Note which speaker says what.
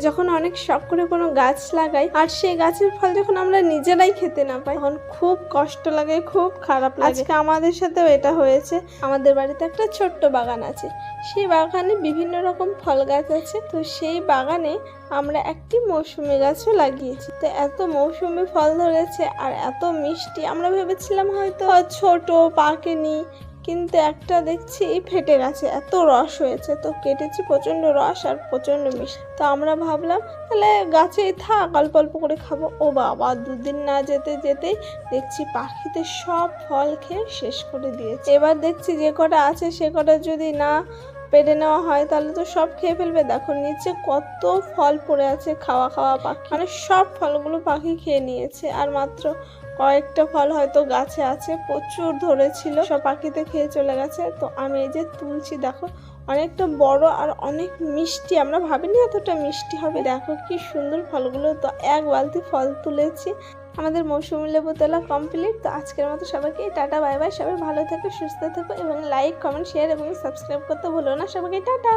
Speaker 1: যখন অনেক শখ করে কোনো গাছ লাগাই, আর সেই গাছের ফল যখন আমরা নিজেরাই খেতে না পাই, তখন খুব কষ্ট লাগে, খুব খারাপ লাগে। আজকে আমাদের সাথেও এটা হয়েছে। আমাদের বাড়িতে একটা ছোট্ট বাগান আছে। সেই বাগানে বিভিন্ন রকম ফল গাছ আছে। তো সেই বাগানে আমরা একটি মৌসুমি গাছও লাগিয়েছি। তো এত মৌসুমি ফল ধরেছে আর এত মিষ্টি। আমরা ভেবেছিলাম হয়তো ছোট, পাকেনি কিন্তু একটা দেখছি ফেটে গেছে এত রস হয়েছে। তো কেটেছি প্রচণ্ড রস আর প্রচণ্ড মিষ্টি। তো আমরা ভাবলাম, তাহলে গাছেই থাক, অল্প অল্প করে খাব। ও বাবা, দুদিন না যেতে যেতেই দেখছি পাখিতে সব ফল খেয়ে শেষ করে দিয়েছে। এবার দেখছি যে কটা আছে, সে কটা যদি না পেরে নেওয়া হয়, তাহলে তো সব খেয়ে ফেলবে। দেখো নিচে কত ফল পড়ে আছে, খাওয়া খাওয়া পাখি। মানে সব ফলগুলো পাখি খেয়ে নিয়েছে, আর মাত্র কয়েকটা ফল হয়তো গাছে আছে, প্রচুর ধরেছিল, সব পাখিতে খেয়ে চলে গেছে। তো আমি এই যে তুলছি, দেখো অনেকটা বড় আর অনেক মিষ্টি, আমরা ভাবিনি এতটা মিষ্টি হবে। দেখো কি সুন্দর ফলগুলো, তো এক বালতি ফল তুলেছি। আমাদের মৌসুমী লেবু তোলা কমপ্লিট তো আজকের মতো সবাইকে টাটা, বাই বাই। সবাই ভালো থাকো, সুস্থ থাকো এবং লাইক কমেন্ট শেয়ার এবং সাবস্ক্রাইব করতে ভুলো না সবাইকে। টাটা!